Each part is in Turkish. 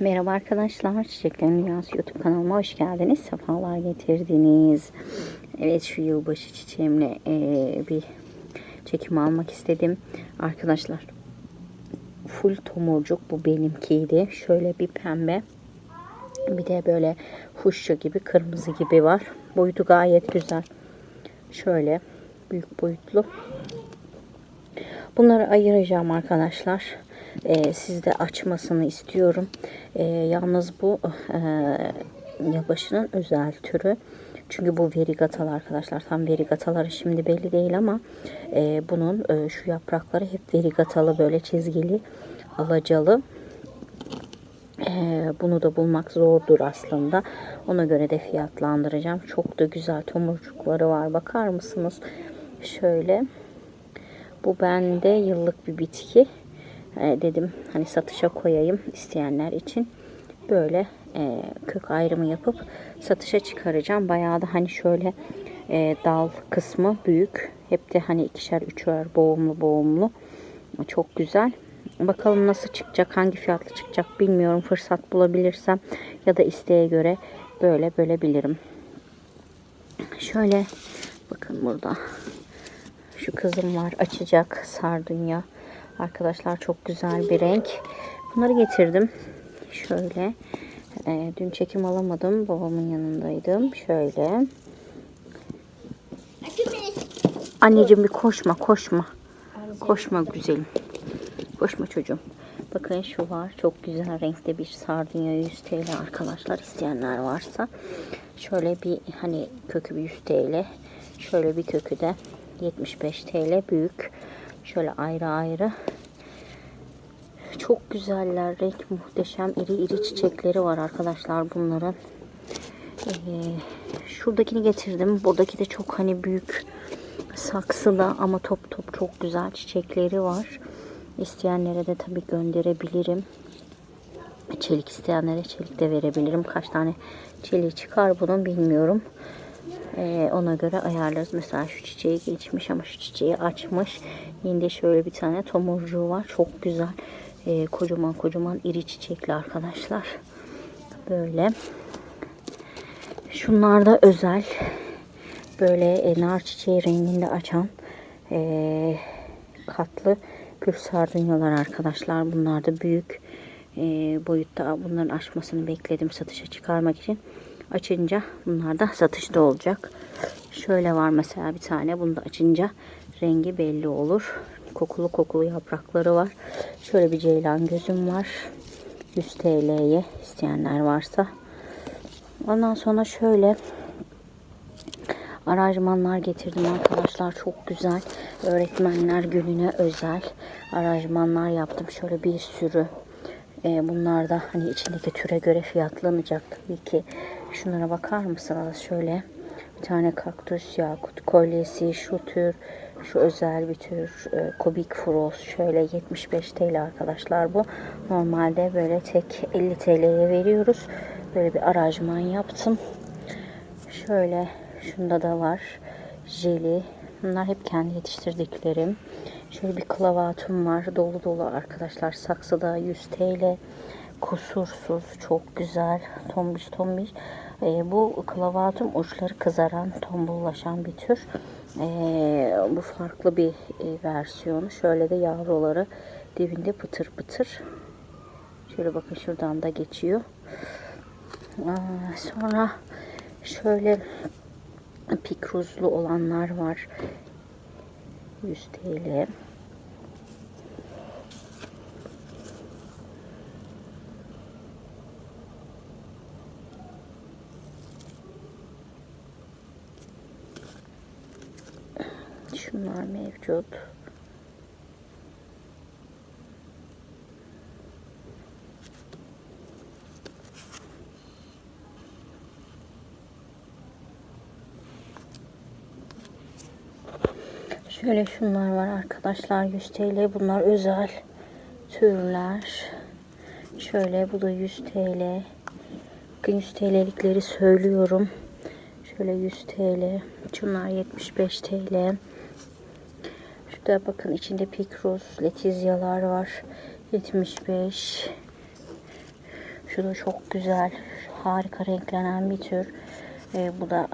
Merhaba arkadaşlar, Çiçeklerin Dünyası YouTube kanalıma hoş geldiniz. Sefalar getirdiniz. Evet şu yılbaşı çiçeğimle eee, bir çekim almak istedim. Arkadaşlar full tomurcuk bu benimkiydi. Şöyle bir pembe bir de böyle fuşya gibi kırmızı gibi var. Boyutu gayet güzel. Şöyle büyük boyutlu. Bunları ayıracağım arkadaşlar. Ee, siz de açmasını istiyorum. Ee, yalnız bu e, yılbaşının özel türü. Çünkü bu verigatalı arkadaşlar. Tam verigataları şimdi belli değil ama e, bunun e, şu yaprakları hep verigatalı böyle çizgili alacalı. Ee, bunu da bulmak zordur aslında. Ona göre de fiyatlandıracağım. Çok da güzel tomurcukları var. Bakar mısınız? Şöyle. Bu bende yıllık bir bitki. Ee, dedim hani satışa koyayım isteyenler için. Böyle e, kök ayrımı yapıp satışa çıkaracağım. Bayağı da hani şöyle e, dal kısmı büyük. Hep de hani ikişer üçer boğumlu boğumlu. Çok güzel. Bakalım nasıl çıkacak, hangi fiyatlı çıkacak bilmiyorum. Fırsat bulabilirsem ya da isteğe göre böyle bölebilirim. Şöyle bakın burada şu kızım var açacak sardunya. Arkadaşlar çok güzel bir renk. Bunları getirdim. Şöyle. e, dün çekim alamadım. Babamın yanındaydım. Şöyle. Anneciğim bir koşma koşma. Koşma güzelim. Koşma çocuğum. Bakın şu var. Çok güzel renkte bir sardunya 100 TL arkadaşlar. isteyenler varsa. Şöyle bir hani kökü bir 100 TL. Şöyle bir kökü de 75 TL büyük. Şöyle ayrı ayrı. Çok güzeller. Renk muhteşem. iri iri çiçekleri var arkadaşlar bunların. Ee, şuradakini getirdim. Buradaki de çok hani büyük saksıda ama top top çok güzel çiçekleri var. İsteyenlere de tabii gönderebilirim. Çelik isteyenlere çelik de verebilirim. Kaç tane çeliği çıkar bunun bilmiyorum. Ee, ona göre ayarlarız. Mesela şu çiçeği geçmiş ama şu çiçeği açmış. Yine şöyle bir tane tomurcuğu var. Çok güzel. Ee, kocaman kocaman iri çiçekli arkadaşlar. Böyle. Şunlar da özel. Böyle e, nar çiçeği renginde açan e, katlı gül sardunyalar arkadaşlar. Bunlar da büyük e, boyutta. Bunların açmasını bekledim satışa çıkarmak için. Açınca bunlar da satışta olacak. Şöyle var mesela bir tane. Bunu da açınca rengi belli olur. Kokulu kokulu yaprakları var. Şöyle bir ceylan gözüm var. 100 TL'ye isteyenler varsa. Ondan sonra şöyle aranjmanlar getirdim arkadaşlar. Çok güzel. Öğretmenler gününe özel aranjmanlar yaptım. Şöyle bir sürü. Ee, bunlar da hani içindeki türe göre fiyatlanacak. Tabii ki. Şunlara bakar mısınız? Şöyle bir tane kaktüs yakut kolyesi şu tür şu özel bir tür e, kubik froz şöyle 75 TL arkadaşlar bu. Normalde böyle tek 50 TL'ye veriyoruz. Böyle bir aranjman yaptım. Şöyle şunda da var. Jeli. Bunlar hep kendi yetiştirdiklerim şöyle bir klavatum var dolu dolu arkadaşlar. Saksıda 100 TL kusursuz çok güzel tombiş tombiş. E, bu klavatum uçları kızaran tombullaşan bir tür. E, bu farklı bir e, versiyonu. Şöyle de yavruları dibinde pıtır pıtır. Şöyle bakın şuradan da geçiyor. Aa, sonra şöyle pikruzlu olanlar var 100 TL Şunlar mevcut. Şöyle şunlar var arkadaşlar 100 TL bunlar özel türler. Şöyle bu da 100 TL. Bakın 100 TL'likleri söylüyorum. Şöyle 100 TL. Şunlar 75 TL. Şurada bakın içinde pikros, letizyalar var. 75. Şu da çok güzel. Harika renklenen bir tür. Ee, bu da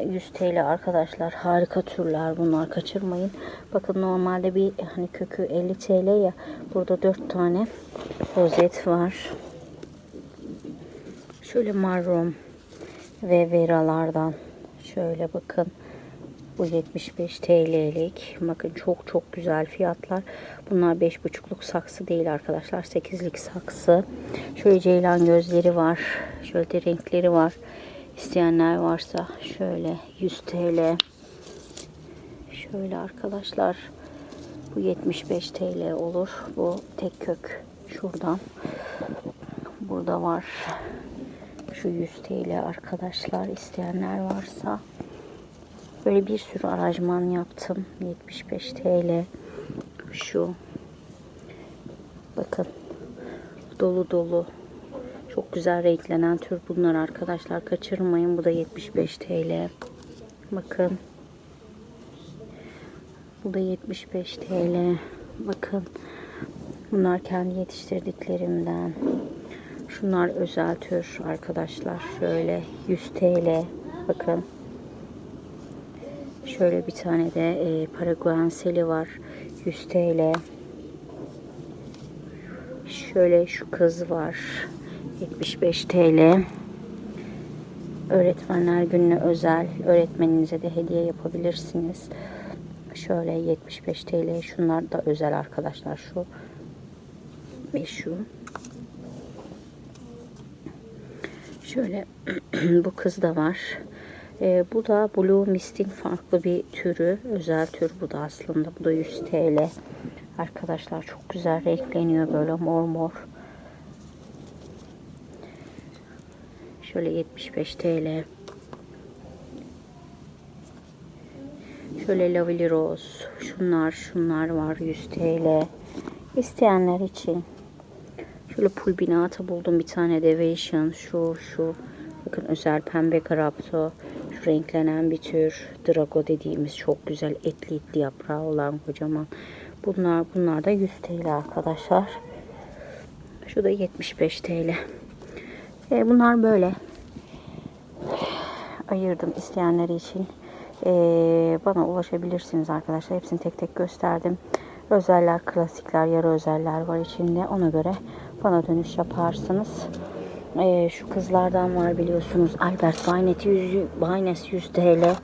e, 100 TL arkadaşlar. Harika türler bunlar. Kaçırmayın. Bakın normalde bir hani kökü 50 TL ya. Burada 4 tane rozet var. Şöyle marrom ve veralardan şöyle bakın. Bu 75 TL'lik. Bakın çok çok güzel fiyatlar. Bunlar 5,5'luk saksı değil arkadaşlar. 8'lik saksı. Şöyle ceylan gözleri var. Şöyle de renkleri var. İsteyenler varsa şöyle 100 TL. Şöyle arkadaşlar. Bu 75 TL olur. Bu tek kök şuradan. Burada var. Şu 100 TL arkadaşlar. isteyenler varsa. Böyle bir sürü aranjman yaptım. 75 TL. Şu. Bakın. Dolu dolu. Çok güzel renklenen tür bunlar arkadaşlar. Kaçırmayın. Bu da 75 TL. Bakın. Bu da 75 TL. Bakın. Bunlar kendi yetiştirdiklerimden. Şunlar özel tür arkadaşlar. Şöyle 100 TL. Bakın. Şöyle bir tane de e, paraguanseli var. 100 TL. Şöyle şu kız var. 75 TL. Öğretmenler gününe özel. Öğretmeninize de hediye yapabilirsiniz. Şöyle 75 TL. Şunlar da özel arkadaşlar. Şu ve şu. Şöyle bu kız da var. Ee, bu da Blue Mist'in farklı bir türü. Özel tür bu da aslında. Bu da 100 TL. Arkadaşlar çok güzel renkleniyor böyle mor mor. Şöyle 75 TL. Şöyle Lovely Rose. Şunlar şunlar var 100 TL. İsteyenler için. Şöyle pulbinata buldum bir tane Deviation. Şu şu. Bakın özel pembe grapto. Şu renklenen bir tür. Drago dediğimiz çok güzel etli etli yaprağı olan kocaman. Bunlar bunlar da 100 TL arkadaşlar. Şu da 75 TL. E, bunlar böyle. Ayırdım isteyenleri için. E, bana ulaşabilirsiniz arkadaşlar. Hepsini tek tek gösterdim. Özeller, klasikler, yarı özeller var içinde. Ona göre bana dönüş yaparsınız. Ee, şu kızlardan var biliyorsunuz. Albert Baynet 100, Baynes 100 TL.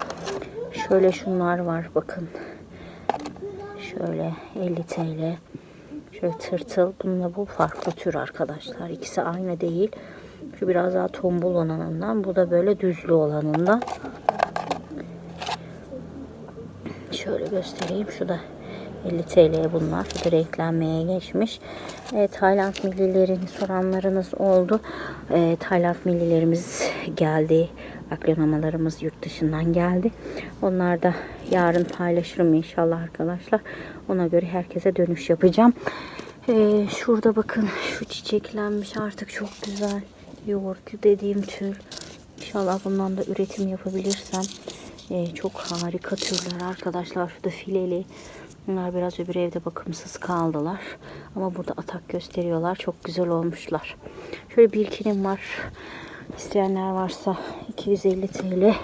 Şöyle şunlar var bakın. Şöyle 50 TL. Şöyle tırtıl. Bununla bu farklı tür arkadaşlar. İkisi aynı değil. Şu biraz daha tombul olanından. Bu da böyle düzlü olanından. Şöyle göstereyim. Şu da 50 TL bunlar. Bu da renklenmeye geçmiş. E, Tayland millilerini soranlarınız oldu. E, Tayland millilerimiz geldi. Aklonamalarımız yurt dışından geldi. Onlar da yarın paylaşırım inşallah arkadaşlar. Ona göre herkese dönüş yapacağım. E, şurada bakın şu çiçeklenmiş artık çok güzel. Yoğurt dediğim tür. İnşallah bundan da üretim yapabilirsem. E, çok harika türler arkadaşlar. Şurada fileli. Bunlar biraz öbür evde bakımsız kaldılar. Ama burada atak gösteriyorlar. Çok güzel olmuşlar. Şöyle birkinim var. İsteyenler varsa 250 TL.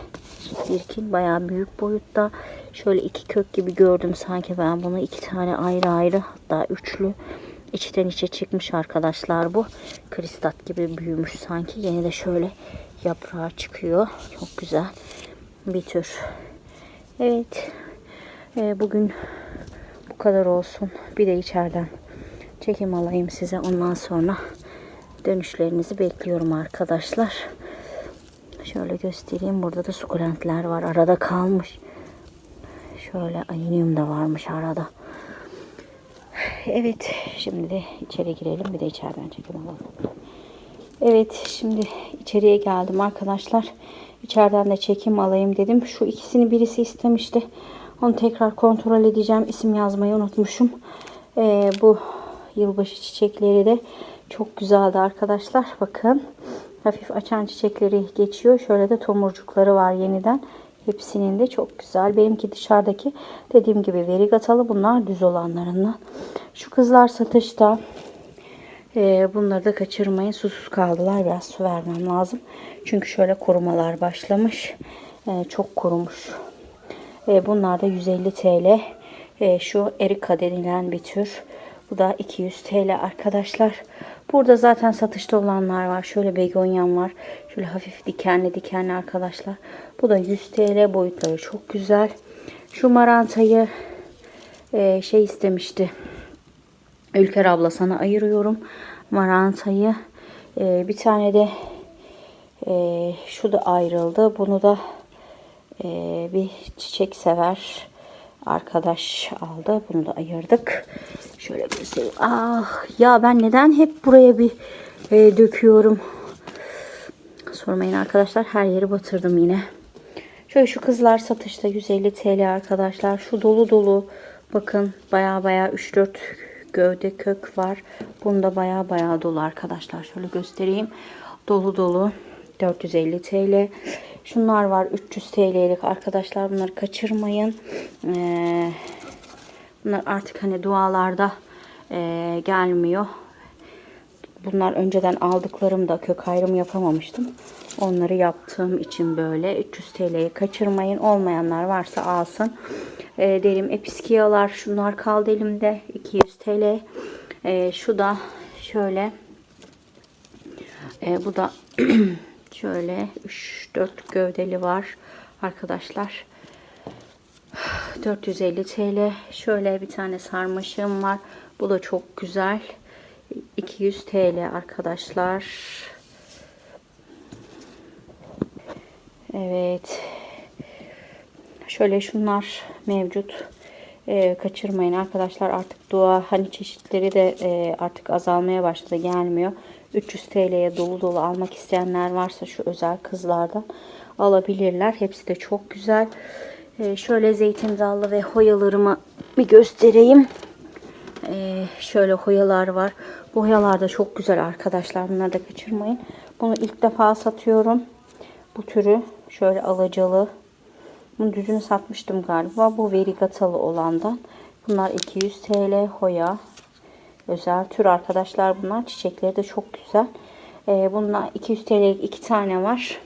Birkin bayağı büyük boyutta. Şöyle iki kök gibi gördüm sanki ben bunu. iki tane ayrı ayrı hatta üçlü. İçten içe çıkmış arkadaşlar bu. Kristat gibi büyümüş sanki. Yine de şöyle yaprağı çıkıyor. Çok güzel bir tür. Evet. Ee, bugün bu kadar olsun. Bir de içeriden çekim alayım size. Ondan sonra dönüşlerinizi bekliyorum arkadaşlar. Şöyle göstereyim. Burada da sukulentler var. Arada kalmış. Şöyle ayinium da varmış arada. Evet. Şimdi de içeri girelim. Bir de içeriden çekim alalım. Evet. Şimdi içeriye geldim arkadaşlar. İçeriden de çekim alayım dedim. Şu ikisini birisi istemişti. Onu tekrar kontrol edeceğim. İsim yazmayı unutmuşum. Ee, bu yılbaşı çiçekleri de çok güzeldi arkadaşlar. Bakın. Hafif açan çiçekleri geçiyor. Şöyle de tomurcukları var yeniden. Hepsinin de çok güzel. Benimki dışarıdaki dediğim gibi verigatalı. Bunlar düz olanlarından. Şu kızlar satışta. Ee, bunları da kaçırmayın. Susuz kaldılar. Biraz su vermem lazım. Çünkü şöyle kurumalar başlamış. Ee, çok kurumuş. Ee, bunlar da 150 TL. Ee, şu erika denilen bir tür. Bu da 200 TL arkadaşlar. Burada zaten satışta olanlar var. Şöyle begonyan var. Şöyle hafif dikenli dikenli arkadaşlar. Bu da 100 TL. Boyutları çok güzel. Şu marantayı e, şey istemişti. Ülker abla sana ayırıyorum. Marantayı. E, bir tane de e, şu da ayrıldı. Bunu da e, bir çiçek sever arkadaş aldı. Bunu da ayırdık. Şöyle göstereyim. Ah ya ben neden hep buraya bir e, döküyorum. Sormayın arkadaşlar. Her yeri batırdım yine. Şöyle şu kızlar satışta 150 TL arkadaşlar. Şu dolu dolu bakın baya baya 3-4 gövde kök var. Bunda baya baya dolu arkadaşlar. Şöyle göstereyim. Dolu dolu 450 TL. Şunlar var 300 TL'lik arkadaşlar. Bunları kaçırmayın. Ee, bunlar artık hani dualarda e, gelmiyor. Bunlar önceden aldıklarım da kök ayrımı yapamamıştım. Onları yaptığım için böyle 300 TL'yi kaçırmayın. Olmayanlar varsa alsın. E, derim episkiyalar şunlar kaldı elimde 200 TL. E, şu da şöyle e, bu da şöyle 3-4 gövdeli var arkadaşlar. 450 TL. Şöyle bir tane sarmaşığım var. Bu da çok güzel. 200 TL arkadaşlar. Evet. Şöyle şunlar mevcut. Ee, kaçırmayın arkadaşlar. Artık dua hani çeşitleri de e, artık azalmaya başladı. Gelmiyor. 300 TL'ye dolu dolu almak isteyenler varsa şu özel kızlardan alabilirler. Hepsi de çok güzel. Ee, şöyle zeytin dallı ve hoyalarımı bir göstereyim. Ee, şöyle hoyalar var. Bu hoyalar da çok güzel arkadaşlar. Bunları da kaçırmayın. Bunu ilk defa satıyorum. Bu türü şöyle alacalı. Bunu düzünü satmıştım galiba. Bu verigatalı olandan. Bunlar 200 TL hoya. Özel tür arkadaşlar bunlar. Çiçekleri de çok güzel. Ee, bunlar 200 TL'lik iki tane var.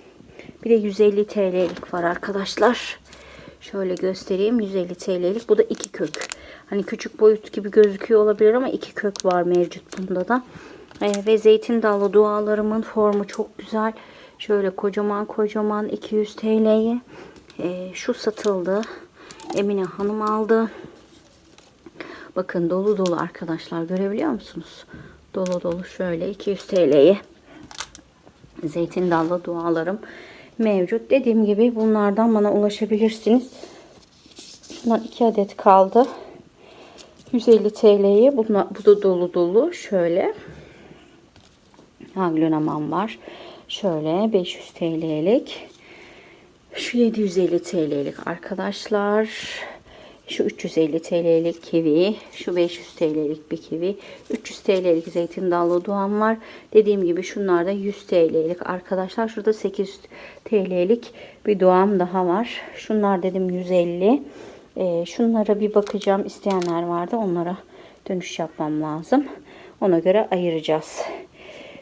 Bir de 150 TL'lik var arkadaşlar. Şöyle göstereyim. 150 TL'lik. Bu da iki kök. Hani küçük boyut gibi gözüküyor olabilir ama iki kök var mevcut bunda da. Ee, ve zeytin dallı dualarımın formu çok güzel. Şöyle kocaman kocaman 200 TL'ye. Ee, şu satıldı. Emine Hanım aldı. Bakın dolu dolu arkadaşlar görebiliyor musunuz? Dolu dolu şöyle 200 TL'ye. Zeytin dallı dualarım mevcut. Dediğim gibi bunlardan bana ulaşabilirsiniz. Şundan 2 adet kaldı. 150 TL'ye. Bu da dolu dolu. Şöyle. Aglonamam var. Şöyle 500 TL'lik. Şu 750 TL'lik arkadaşlar. Şu 350 TL'lik kivi. Şu 500 TL'lik bir kivi. 300 TL'lik zeytin dallı doğan var. Dediğim gibi şunlar da 100 TL'lik arkadaşlar. Şurada 800 TL'lik bir doğam daha var. Şunlar dedim 150. Ee, şunlara bir bakacağım. isteyenler vardı. Onlara dönüş yapmam lazım. Ona göre ayıracağız.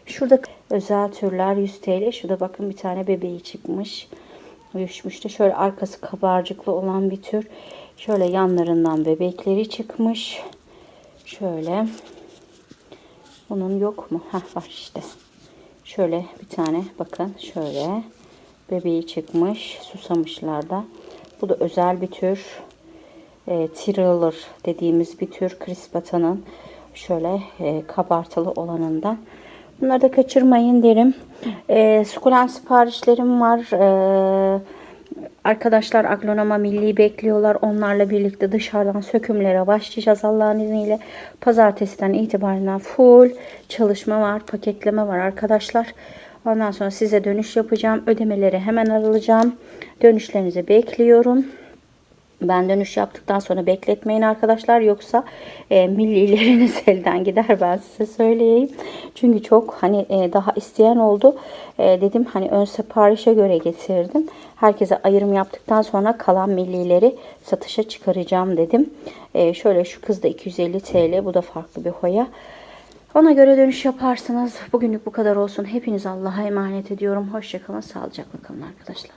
Şurada özel türler 100 TL. Şurada bakın bir tane bebeği çıkmış. Uyuşmuş da şöyle arkası kabarcıklı olan bir tür. Şöyle yanlarından bebekleri çıkmış. Şöyle. Bunun yok mu? Heh var işte. Şöyle bir tane bakın şöyle. Bebeği çıkmış. Susamışlarda. Bu da özel bir tür. E, Thriller dediğimiz bir tür. Crispata'nın şöyle e, kabartılı olanından. Bunları da kaçırmayın derim. E, sukulent siparişlerim var. E, arkadaşlar aglonoma milli bekliyorlar. Onlarla birlikte dışarıdan sökümlere başlayacağız Allah'ın izniyle. Pazartesiden itibaren full çalışma var. Paketleme var arkadaşlar. Ondan sonra size dönüş yapacağım. Ödemeleri hemen alacağım. Dönüşlerinizi bekliyorum. Ben dönüş yaptıktan sonra bekletmeyin arkadaşlar. Yoksa e, millileriniz elden gider ben size söyleyeyim. Çünkü çok hani e, daha isteyen oldu. E, dedim hani ön siparişe göre getirdim. Herkese ayrım yaptıktan sonra kalan millileri satışa çıkaracağım dedim. E, şöyle şu kız da 250 TL. Bu da farklı bir hoya. Ona göre dönüş yaparsınız. Bugünlük bu kadar olsun. Hepiniz Allah'a emanet ediyorum. Hoşçakalın. Sağlıcakla kalın arkadaşlar.